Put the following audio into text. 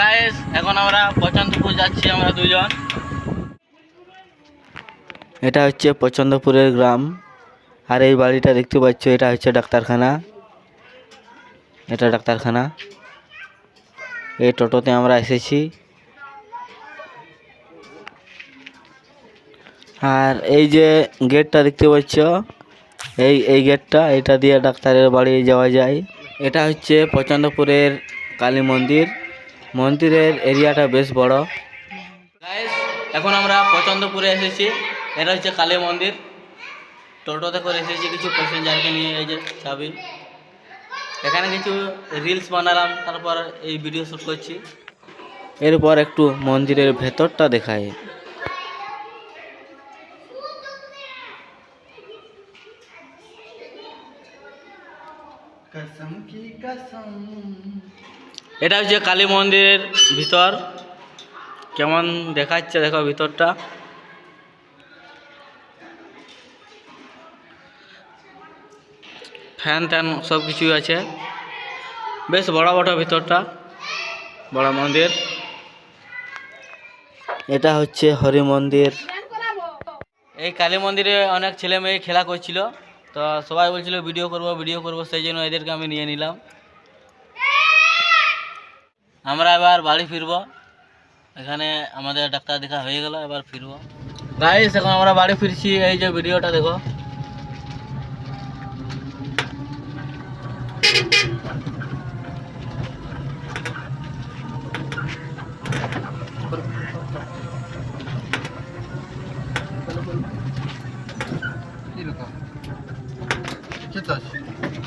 Guys এখন আমরা পছন্দপুর যাচ্ছি আমরা দুজন। এটা হচ্ছে পছন্দপুরের গ্রাম। আর এই বাড়িটা দেখতে পাচ্ছ, এটা হচ্ছে ডাক্তারখানা। এটা ডাক্তারখানা। এই টোটোতে আমরা এসেছি। আর এই যে গেটটা দেখতে পাচ্ছ, এই এই গেটটা, এটা দিয়ে ডাক্তারের বাড়ি যাওয়া যায়। এটা হচ্ছে পছন্দপুরের কালী মন্দির। মন্দিরের এরিয়াটা বেশ বড়। এখন আমরা পছন্দপুরে এসেছি। এটা হচ্ছে কালী মন্দির। টোটোতে করে এসেছি কিছু প্যাসেঞ্জারকে নিয়ে এই যে চাবি। এখানে কিছু রিলস বানালাম তারপর এই ভিডিও শ্যুট করছি। এরপর একটু মন্দিরের ভেতরটা দেখায় এটা হচ্ছে কালী মন্দিরের ভিতর। কেমন দেখাচ্ছে দেখো ভিতরটা। ফ্যান ট্যান সব কিছুই আছে। বেশ বড় বড় ভিতরটা, বড় মন্দির। এটা হচ্ছে হরি মন্দির। এই কালী মন্দিরে অনেক ছেলে মেয়ে খেলা করছিল, তো সবাই বলছিল ভিডিও করব ভিডিও করব, সেই জন্য এদেরকে আমি নিয়ে নিলাম। আমরা এবার বাড়ি ফিরব। এখানে আমাদের ডাক্তার দেখা হয়ে গেল, এবার ফিরব। গাইস এখন আমরা বাড়ি ফিরছি, এই যে ভিডিওটা দেখো। কি